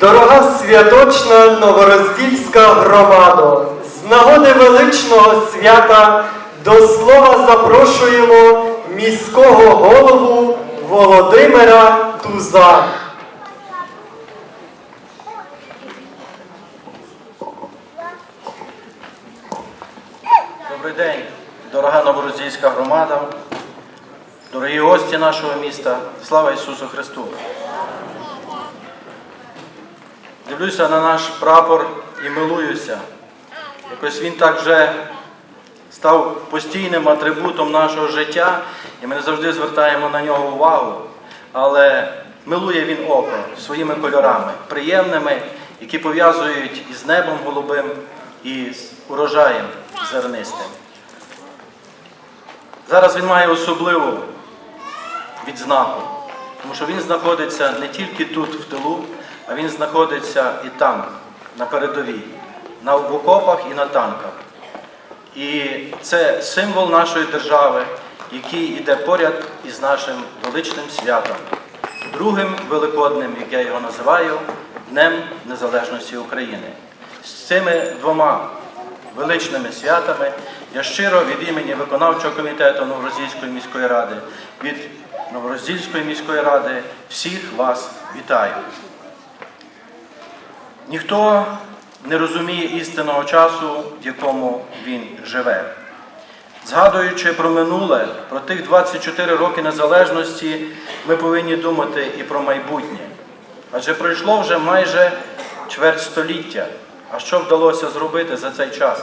Дорога святочна новороздільська громада, з нагоди величного свята до слова запрошуємо міського голову Володимира Туза. Добрий день, дорога новорозійська громада, дорогі гості нашого міста. Слава Ісусу Христу! Дивлюся на наш прапор і милуюся. Якось він так вже став постійним атрибутом нашого життя, і ми не завжди звертаємо на нього увагу. Але милує він око своїми кольорами, приємними, які пов'язують із небом голубим і з урожаєм зернистим. Зараз він має особливу відзнаку, тому що він знаходиться не тільки тут, в тилу, а він знаходиться і там, на передовій, на окопах і на танках. І це символ нашої держави, який йде поряд із нашим величним святом, другим великодним, як я його називаю, Днем Незалежності України. З цими двома величними святами я щиро від імені виконавчого комітету Новорозійської міської ради, від Новорозійської міської ради всіх вас вітаю. Ніхто не розуміє істинного часу, в якому він живе. Згадуючи про минуле, про тих 24 роки незалежності, ми повинні думати і про майбутнє. Адже пройшло вже майже чверть століття. А що вдалося зробити за цей час?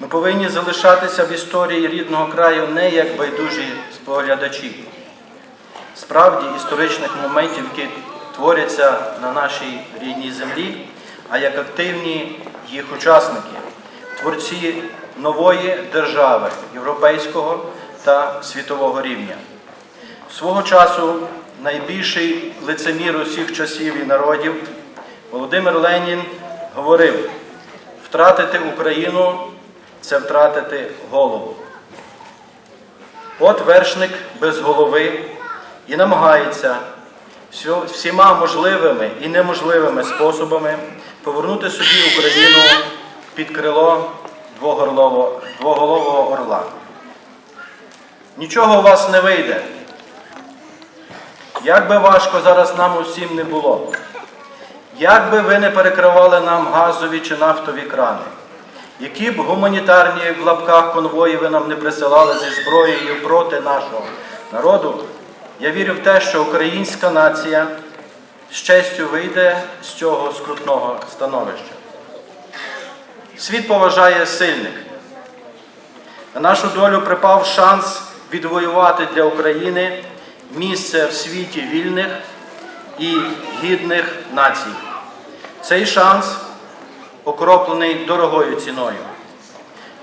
Ми повинні залишатися в історії рідного краю не як байдужі споглядачі. Справді історичних моментів, творяться на нашій рідній землі, а як активні їх учасники, творці нової держави європейського та світового рівня. Свого часу найбільший лицемір усіх часів і народів Володимир Ленін говорив: втратити Україну це втратити голову. От вершник без голови і намагається всіма можливими і неможливими способами повернути собі Україну під крило двоголового орла. Нічого у вас не вийде. Як би важко зараз нам усім не було, як би ви не перекривали нам газові чи нафтові крани, які б гуманітарні в лапках конвої ви нам не присилали зі зброєю проти нашого народу, я вірю в те, що українська нація з честю вийде з цього скрутного становища. Світ поважає сильних. На нашу долю припав шанс відвоювати для України місце в світі вільних і гідних націй. Цей шанс окроплений дорогою ціною.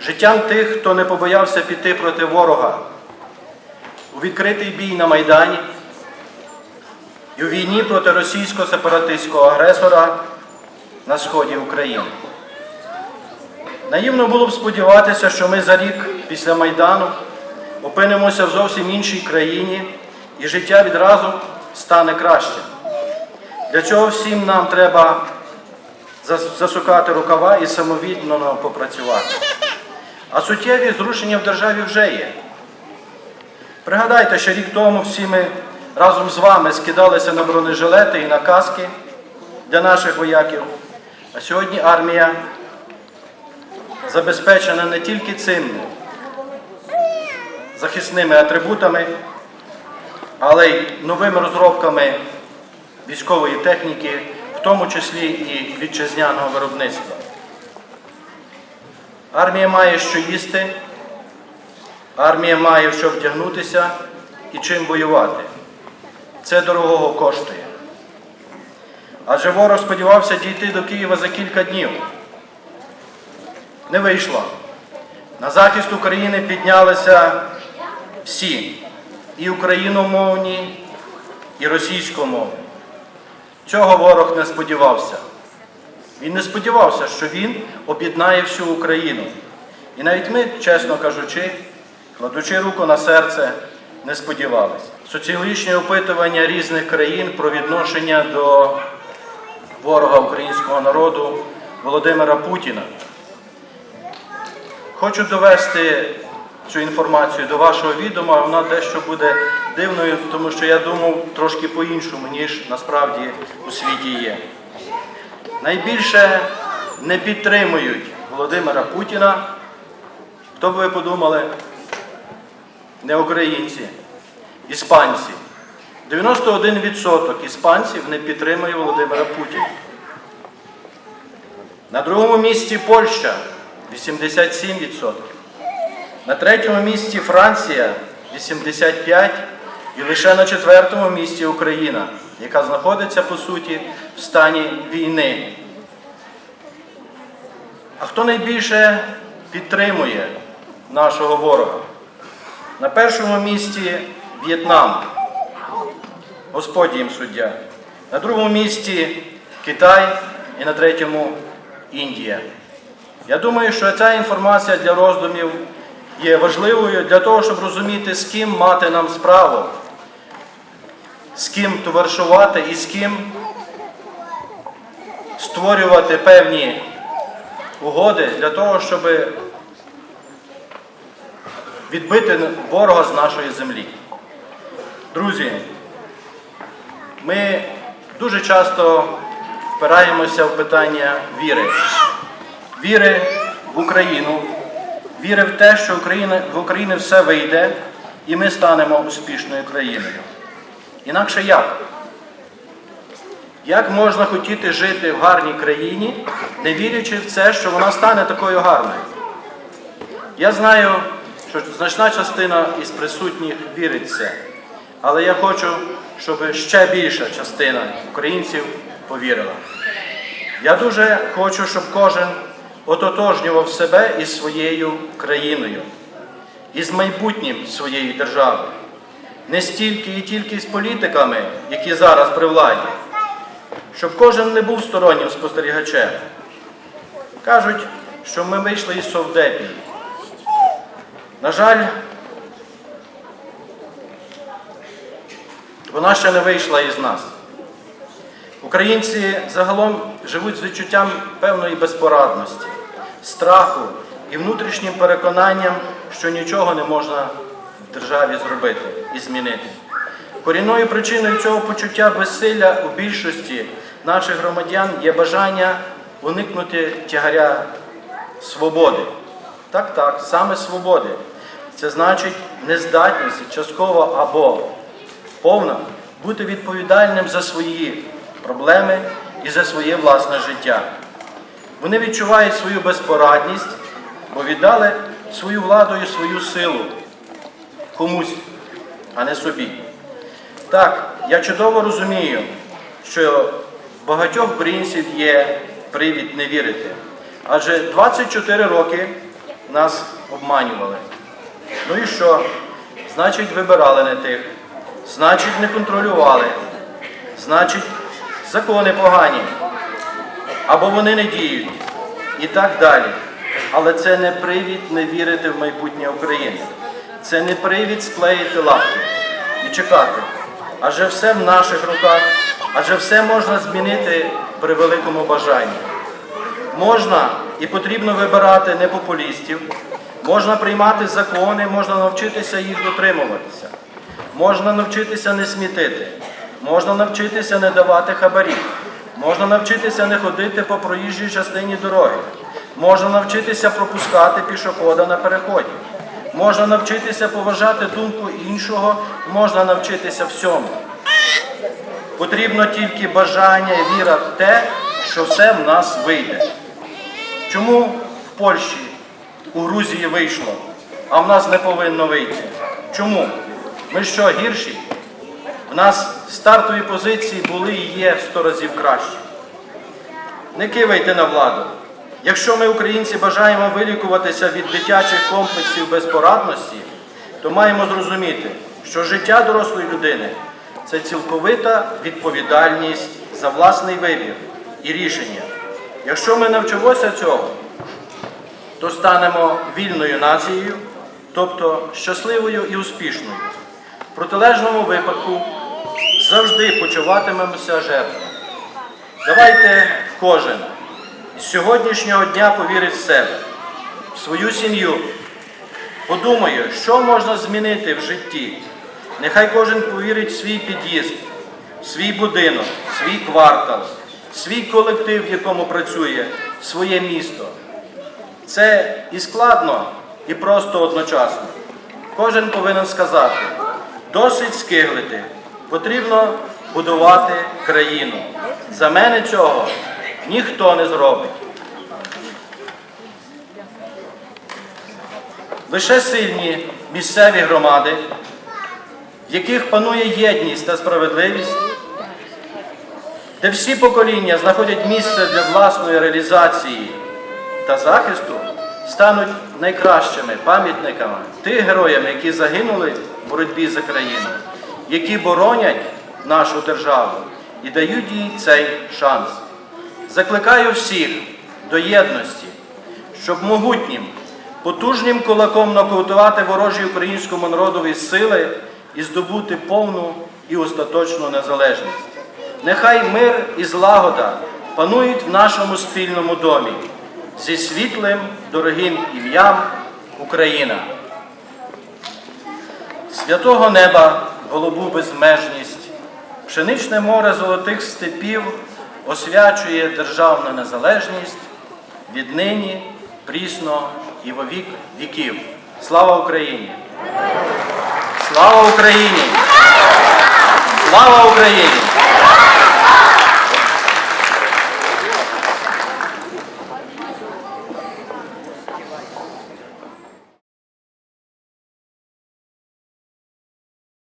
Життям тих, хто не побоявся піти проти ворога у відкритий бій на Майдані і у війні проти російського сепаратистського агресора на сході України. Наївно було б сподіватися, що ми за рік після Майдану опинимося в зовсім іншій країні і життя відразу стане кращим. Для цього всім нам треба засукати рукава і самовіддано попрацювати. А суттєві зрушення в державі вже є. Пригадайте, що рік тому всі ми разом з вами скидалися на бронежилети і на каски для наших вояків. А сьогодні армія забезпечена не тільки цими захисними атрибутами, але й новими розробками військової техніки, в тому числі і вітчизняного виробництва. Армія має що їсти, армія має в що вдягнутися і чим воювати. Це дорогого коштує. Адже ворог сподівався дійти до Києва за кілька днів. Не вийшло. На захист України піднялися всі, і україномовні, і російськомовні. Цього ворог не сподівався. Він не сподівався, що він об'єднає всю Україну. І навіть ми, чесно кажучи, кладучи руку на серце, не сподівалися. Соціологічні опитування різних країн про відношення до ворога українського народу Володимира Путіна. Хочу довести цю інформацію до вашого відома, вона дещо буде дивною, тому що я думав трошки по-іншому, ніж насправді у світі є. Найбільше не підтримують Володимира Путіна. Хто б ви подумали? Не українці, іспанці. 91% іспанців не підтримує Володимира Путіна. На другому місці Польща 87%. На третьому місці Франція 85% і лише на четвертому місці Україна, яка знаходиться по суті в стані війни. А хто найбільше підтримує нашого ворога? На першому місці В'єтнам, Господь їм суддя. На другому місці Китай і на третьому Індія. Я думаю, що ця інформація для роздумів є важливою для того, щоб розуміти, з ким мати нам справу, з ким товаришувати і з ким створювати певні угоди для того, щоб відбити ворога з нашої землі. Друзі, ми дуже часто впираємося в питання віри. Віри в Україну, віри в те, що в Україні все вийде, і ми станемо успішною країною. Інакше як? Як можна хотіти жити в гарній країні, не вірячи в це, що вона стане такою гарною? Я знаю, що значна частина із присутніх вірить в це, але я хочу, щоб ще більша частина українців повірила. Я дуже хочу, щоб кожен ототожнював себе із своєю країною, із майбутнім своєї держави, не стільки і тільки з політиками, які зараз при владі, щоб кожен не був стороннім спостерігачем. Кажуть, що ми вийшли із совдепії. На жаль, вона ще не вийшла із нас. Українці загалом живуть з відчуттям певної безпорадності, страху і внутрішнім переконанням, що нічого не можна в державі зробити і змінити. Корінною причиною цього почуття безсилля у більшості наших громадян є бажання уникнути тягаря свободи. Так, так, саме свободи. Це значить нездатність частково або повна бути відповідальним за свої проблеми і за своє власне життя. Вони відчувають свою безпорадність, бо віддали свою владу і свою силу комусь, а не собі. Так, я чудово розумію, що багатьох українців є привід не вірити. Адже 24 роки нас обманювали. Ну і що? Значить, вибирали не тих, значить, не контролювали, значить, закони погані, або вони не діють і так далі. Але це не привід не вірити в майбутнє України. Це не привід склеїти лапки і чекати. Адже все в наших руках, адже все можна змінити при великому бажанні. Можна і потрібно вибирати не популістів, можна приймати закони, можна навчитися їх дотримуватися, можна навчитися не смітити, можна навчитися не давати хабарі, можна навчитися не ходити по проїжджій частині дороги, можна навчитися пропускати пішохода на переході, можна навчитися поважати думку іншого, можна навчитися всьому. Потрібно тільки бажання і віра в те, що все в нас вийде. Чому в Польщі, у Грузії вийшло, а в нас не повинно вийти? Чому? Ми що, гірші? В нас стартові позиції були і є в сто разів кращі. Не кивайте на владу. Якщо ми, українці, бажаємо вилікуватися від дитячих комплексів безпорадності, то маємо зрозуміти, що життя дорослої людини це цілковита відповідальність за власний вибір і рішення. Якщо ми навчимося цього, то станемо вільною нацією, тобто щасливою і успішною. В протилежному випадку завжди почуватимемося жертвами. Давайте кожен з сьогоднішнього дня повірить в себе, в свою сім'ю. Подумає, що можна змінити в житті. Нехай кожен повірить в свій під'їзд, свій будинок, свій квартал, свій колектив, в якому працює, своє місто. Це і складно, і просто одночасно. Кожен повинен сказати, досить скиглити, потрібно будувати країну. За мене цього ніхто не зробить. Лише сильні місцеві громади, в яких панує єдність та справедливість, де всі покоління знаходять місце для власної реалізації та захисту, стануть найкращими пам'ятниками тих героям, які загинули в боротьбі за країну, які боронять нашу державу і дають їй цей шанс. Закликаю всіх до єдності, щоб могутнім, потужним кулаком нокаутувати ворожі українському народові сили і здобути повну і остаточну незалежність. Нехай мир і злагода панують в нашому спільному домі зі світлим, дорогим ім'ям Україна. Святого неба, голубу безмежність, пшеничне море золотих степів освячує державну незалежність віднині, прісно і во вік віків. Слава Україні! Слава Україні! Слава Україні!